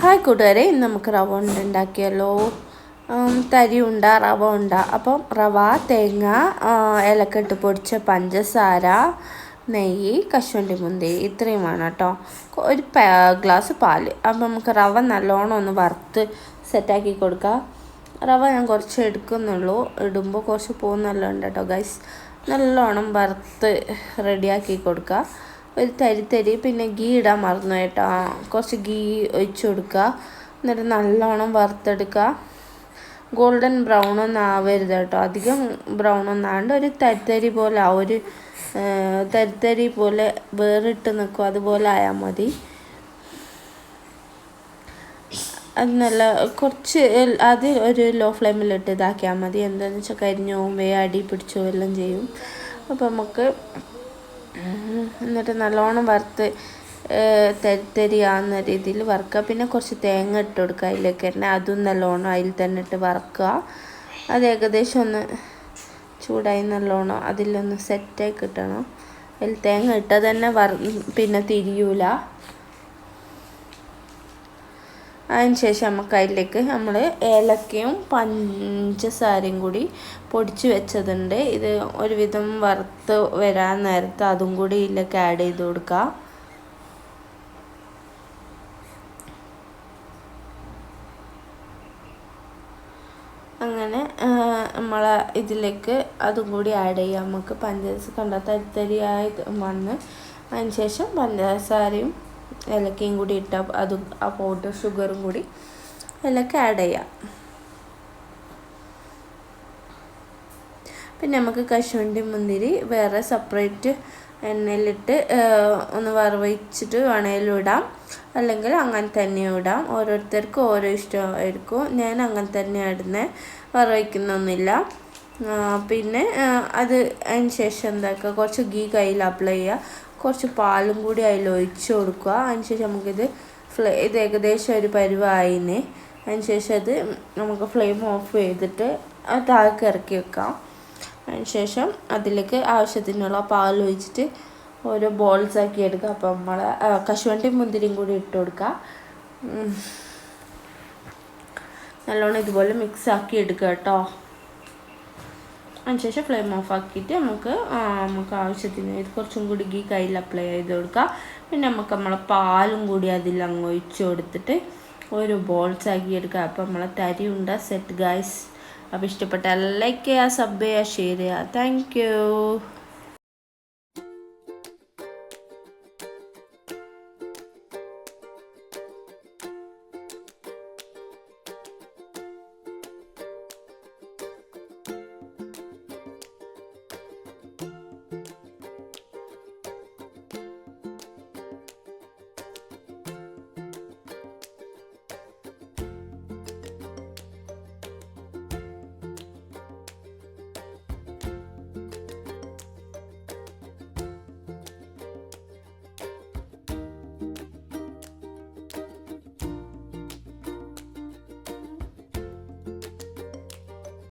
Hi കൂട്ടുകാരെ ഇന്ന് നമുക്ക് റവ ഉണ്ട് ഉണ്ടാക്കിയല്ലോ തരി ഉണ്ട റവ ഉണ്ട. അപ്പം റവ തേങ്ങ ഇലക്കെട്ട് പൊടിച്ച പഞ്ചസാര നെയ്യ് കശുവണ്ടി മുന്തിരി ഇത്രയും വേണം കേട്ടോ. ഒരു ഗ്ലാസ് പാൽ. അപ്പം നമുക്ക് റവ നല്ലോണം ഒന്ന് വറുത്ത് സെറ്റാക്കി കൊടുക്കാം. റവ ഞാൻ കുറച്ച് എടുക്കുന്നുള്ളൂ. ഇടുമ്പോൾ കുറച്ച് പോകുന്നല്ലോ ഉണ്ട് കേട്ടോ ഗൈസ് നല്ലോണം വറുത്ത് റെഡിയാക്കി കൊടുക്കുക ഒരു തരി തരി പിന്നെ ഗീ ഇടാൻ മറന്നു കേട്ടോ. കുറച്ച് ഗീ ഒഴിച്ചു കൊടുക്കുക. എന്നിട്ട് നല്ലോണം വറുത്തെടുക്കുക. ഗോൾഡൻ ബ്രൗൺ ഒന്നും ആവരുത് കേട്ടോ. അധികം ബ്രൗൺ ഒന്നും ആണ്ട് ഒരു തരിത്തരി പോലെ ആ ഒരു തരിത്തരി പോലെ വേറിട്ട് നിൽക്കും. അതുപോലെ ആയാൽ മതി. അത് നല്ല കുറച്ച് അത് ഒരു ലോ ഫ്ലെയിമിലിട്ട് ഇതാക്കിയാൽ മതി. എന്താണെന്ന് വെച്ചാൽ കരിഞ്ഞു പോവും വേ അടി പിടിച്ചു എല്ലാം ചെയ്യും. അപ്പോൾ നമുക്ക് എന്നിട്ട് നല്ലോണം വറുത്ത് തരി തരിയാവുന്ന രീതിയിൽ വറുക്കുക. പിന്നെ കുറച്ച് തേങ്ങ ഇട്ട് കൊടുക്കുക അതിലേക്ക് തന്നെ. അതും നല്ലോണം അതിൽ തന്നെ ഇട്ട് വറുക്കുക. അത് ഏകദേശം ഒന്ന് ചൂടായി നല്ലോണം അതിലൊന്ന് സെറ്റായി കിട്ടണം. അതിൽ തേങ്ങ ഇട്ടാൽ തന്നെ വറ പിന്നെ തിരിയൂല. അതിന് ശേഷം നമുക്ക് അതിലേക്ക് നമ്മൾ ഏലക്കയും പഞ്ചസാരയും കൂടി പൊടിച്ച് വെച്ചതുണ്ട്. ഇത് ഒരുവിധം വറുത്ത് വരാൻ നേരത്ത് അതും കൂടി ഇതിലേക്ക് ആഡ് ചെയ്ത് കൊടുക്കുക അങ്ങനെ നമ്മൾ ഇതിലേക്ക് അതും കൂടി ആഡ് ചെയ്യാം. നമുക്ക് പഞ്ചസാര കണ്ട തരിത്തരിയായി വന്ന് അതിന് ശേഷം പഞ്ചസാരയും ഏലക്കയും കൂടി ഇട്ട അതും ആ പൗഡർ ഷുഗറും കൂടി ഏലക്ക ആഡ് ചെയ്യാം. പിന്നെ നമുക്ക് കശുവണ്ടി മുന്തിരി വേറെ സെപ്പറേറ്റ് എണ്ണയിലിട്ട് ഒന്ന് വറവിച്ചിട്ട് വേണേലും ഇടാം. അല്ലെങ്കിൽ അങ്ങനെ തന്നെ ഇടാം. ഓരോരുത്തർക്കും ഓരോ ഇഷ്ടമായിരിക്കും. ഞാൻ അങ്ങനെ തന്നെ ഇടുന്നത് വറവിക്കുന്നൊന്നുമില്ല പിന്നെ അത് അതിന് ശേഷം എന്താക്കുക? കുറച്ച് ഗീ കയ്യിൽ അപ്ലൈ ചെയ്യുക. കുറച്ച് പാലും കൂടി അതിൽ ഒഴിച്ച് കൊടുക്കുക. അതിന് ശേഷം നമുക്കിത് ഫ്ലേ ഇത് ഏകദേശം ഒരു പരുവായിന്. അതിന് ശേഷം അത് നമുക്ക് ഫ്ലെയിം ഓഫ് ചെയ്തിട്ട് അത് താഴേക്ക് ഇറക്കി വെക്കാം. അതിന് ശേഷം അതിലേക്ക് ആവശ്യത്തിനുള്ള പാൽ ഒഴിച്ചിട്ട് ഓരോ ബോൾസ് ആക്കി എടുക്കുക. അപ്പോൾ നമ്മൾ കശുവണ്ടി മുന്തിരിയും കൂടി ഇട്ട് കൊടുക്കുക. നല്ലോണം ഇതുപോലെ മിക്സ് ആക്കി എടുക്കുക കേട്ടോ. അതിനുശേഷം ഫ്ലെയിം ഓഫ് ആക്കിയിട്ട് നമുക്ക് നമുക്ക് ആവശ്യത്തിന് ഇത് കുറച്ചും കൂടി ഗീ കയ്യിൽ അപ്ലൈ ചെയ്ത് കൊടുക്കുക പിന്നെ നമുക്ക് നമ്മളെ പാലും കൂടി അതിൽ അങ്ങ് ഒഴിച്ച് കൊടുത്തിട്ട് ഒരു ബോൾസ് ആക്കി എടുക്കുക അപ്പോൾ നമ്മളെ തരി ഉണ്ട സെറ്റ് ഗൈസ് അപ്പോൾ ഇഷ്ടപ്പെട്ട ലൈക്ക് ചെയ്യുക സബ് ചെയ്യുക ഷെയർ ചെയ്യുക താങ്ക്